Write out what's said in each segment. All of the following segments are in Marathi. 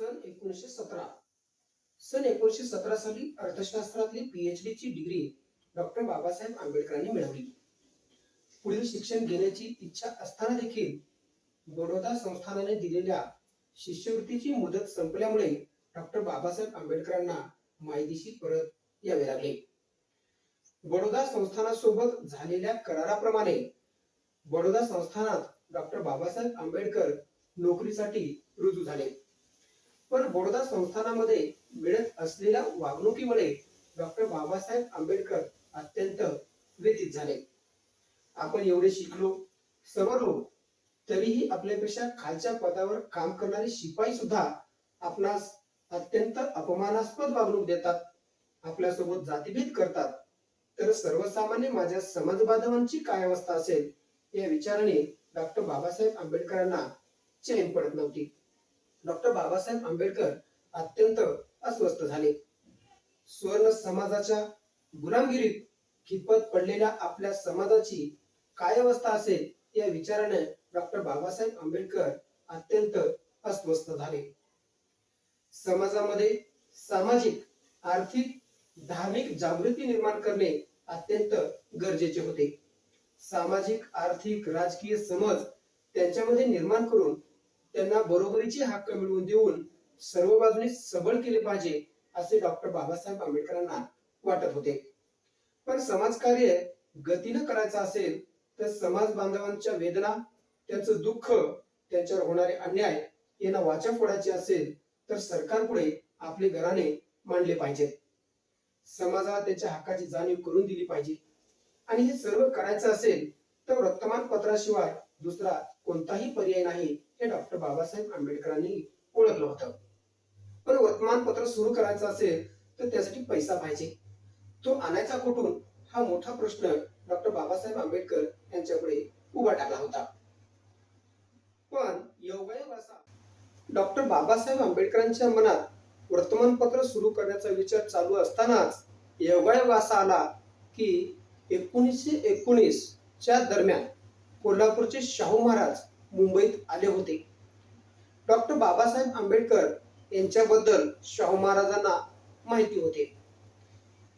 सन एकोणीसशे सतरा. सन एकोणीसशे सतरा साली अर्थशास्त्रातली पीएचडी ची डिग्री डॉक्टर बाबासाहेब आंबेडकरांनी मिळवली. पुढील शिक्षण घेण्याची इच्छा असताना देखील बडोदा संस्थानाने दिलेल्या शिष्यवृत्तीची मुदत संपल्यामुळे डॉक्टर बाबासाहेब आंबेडकरांना मायदेशी परत यावे लागले. बडोदा संस्थानासोबत झालेल्या कराराप्रमाणे बडोदा संस्थानात डॉक्टर बाबासाहेब आंबेडकर नोकरीसाठी रुजू झाले. पण बडोदा संस्थानामध्ये मिळत असलेल्या वागणुकीमुळे डॉक्टर बाबासाहेब आंबेडकर अत्यंत व्यतीत झाले. आपण एवढे शिकलो सवरलो तरीही आपल्यापेक्षा खालच्या पदावर काम करणारे शिपाई सुद्धा आपणास अत्यंत अपमानास्पद वागणूक देतात आपल्यासोबत जातीभेद करतात. तर सर्वसामान्य माझ्या समाज बांधवांची काय अवस्था असेल या विचाराने डॉक्टर बाबासाहेब आंबेडकरांना चैन पडत नव्हती. डॉक्टर बाबासाहेब आंबेडकर अत्यंत अस्वस्थ झाले. स्वर्ण समाजाच्या गुलामगिरीत खिपत पडलेल्या आपल्या समाजाची काय अवस्था असेल या विचाराने डॉक्टर बाबासाहेब आंबेडकर अत्यंत अस्वस्थ झाले. समाजामध्ये सामाजिक आर्थिक धार्मिक जागृती निर्माण करणे अत्यंत गरजेचे होते. सामाजिक आर्थिक राजकीय समज त्यांच्यामध्ये निर्माण करून त्यांना बरोबरीचे हक्क मिळवून देऊन सर्व बाजूने सबळ केले पाहिजे असे डॉक्टर बाबासाहेब आंबेडकरांना वाटत होते. पण समाजकार्य गतीनं करायचं असेल तर समाज बांधवांच्या वेदना त्यांचं दुःख त्यांच्यावर होणारे अन्याय यांना वाचा फोडायचे असेल तर सरकारपुढे आपले घराने मांडले पाहिजेत समाजाला त्याच्या हक्काची जाणीव करून दिली पाहिजे. आणि हे सर्व करायचं असेल तर वर्तमानपत्राशिवाय दुसरा कोणताही पर्याय नाही. हे डॉक्टर बाबासाहेब आंबेडकरांनी ओळखलं होतं. पण वर्तमानपत्र सुरू करायचं असेल तर त्यासाठी पैसा पाहिजे. तो आणायचा कुठून? हा मोठा प्रश्न डॉक्टर बाबासाहेब आंबेडकर यांच्यापुढे उभा टाकला होता. पण योगायोग असा डॉक्टर बाबासाहेब आंबेडकरांच्या मनात वर्तमानपत्र सुरू करण्याचा विचार चालू असतानाच योगायोग असा आला की एकोणीसशे एकोणीस च्या दरम्यान कोल्हापूरचे शाहू महाराज मुंबईत आले होते. डॉक्टर बाबासाहेब आंबेडकर यांच्याबद्दल शाहू महाराजांना माहिती होते.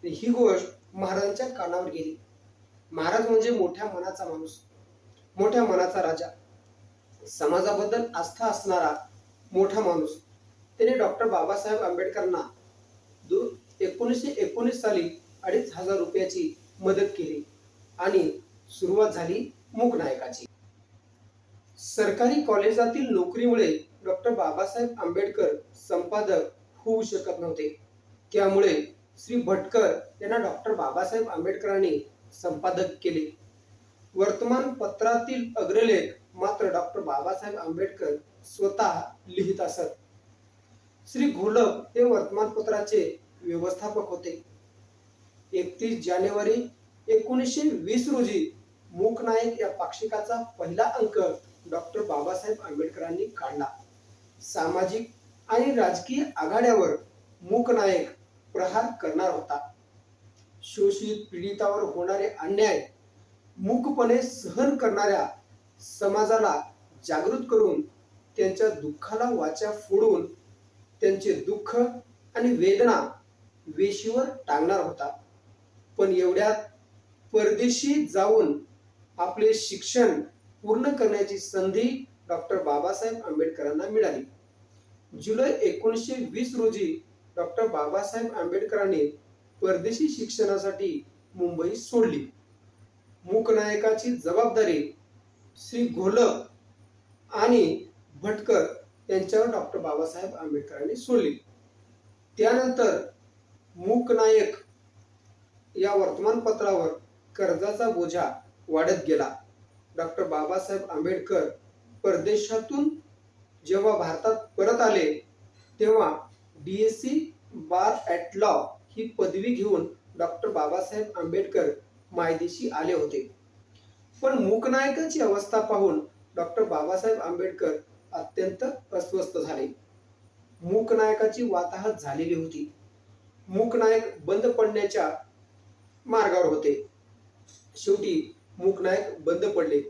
ही गोष्ट महाराजांच्या कानावर गेली. महाराज म्हणजे मोठ्या मनाचा माणूस मोठ्या मनाचा राजा. समाजाबद्दल आस्था असणारा मोठा माणूस. त्याने डॉक्टर बाबासाहेब आंबेडकरांना एकोणीसशे एकोणीस साली अडीच हजार रुपयाची मदत केली. आणि सुरुवात झाली मूकनायकाची सरकारी कॉलेजातील नोकरीमुळे डॉक्टर बाबासाहेब आंबेडकर संपादक होऊ शकत नव्हते. त्यामुळे श्री भटकर यांना डॉक्टर बाबासाहेब आंबेडकरांनी संपादक केले. वर्तमानपत्रातील अग्रलेख मात्र डॉक्टर बाबासाहेब आंबेडकर स्वतः लिहित असत. श्री घोलप हे वर्तमानपत्राचे व्यवस्थापक होते. एकतीस जानेवारी एकोणीसशे वीस रोजी मूकनायक या पाक्षिकाचा पहिला अंक डॉक्टर बाबासाहेब आंबेडकरांनी काढला. सामाजिक आणि राजकीय आघाड्यावर मूकनायक प्रहार करणार होता. शोषित पीडितावर होणारे अन्याय मूकपणे सहन करणाऱ्या समाजाला जागृत करून त्यांच्या दुःखाला वाचा फोडून त्यांचे दुःख आणि वेदना वेशीवर टांगणार होता. पण एवढ्यात परदेशी जाऊन आपले शिक्षण पूर्ण करण्याची संधी डॉक्टर बाबासाहेब आंबेडकरांना मिळाली. जुलै एकोणीसशे वीस रोजी डॉक्टर बाबासाहेब आंबेडकरांनी परदेशी शिक्षणासाठी मुंबई सोडली. मूकनायकाची जबाबदारी श्री घोलक आणि भटकर यांच्यावर डॉक्टर बाबासाहेब आंबेडकरांनी सोडली. त्यानंतर मूकनायक या वर्तमानपत्रावर कर्जाचा बोजा वाढत गेला. डॉक्टर बाबासाहेब आंबेडकर परदेशातून जेव्हा भारतात परत आले तेव्हा D S C bar at law ही पदवी घेऊन डॉक्टर बाबासाहेब आंबेडकर मायदेशी आले होते. पण मूकनायकाची अवस्था पाहून डॉक्टर बाबासाहेब आंबेडकर अत्यंत अस्वस्थ झाले. मूकनायकाची वाताहत झालेली होती. मूकनायक बंद पडण्याच्या मार्गावर होते. शेवटी मूकनायक बंद पडले.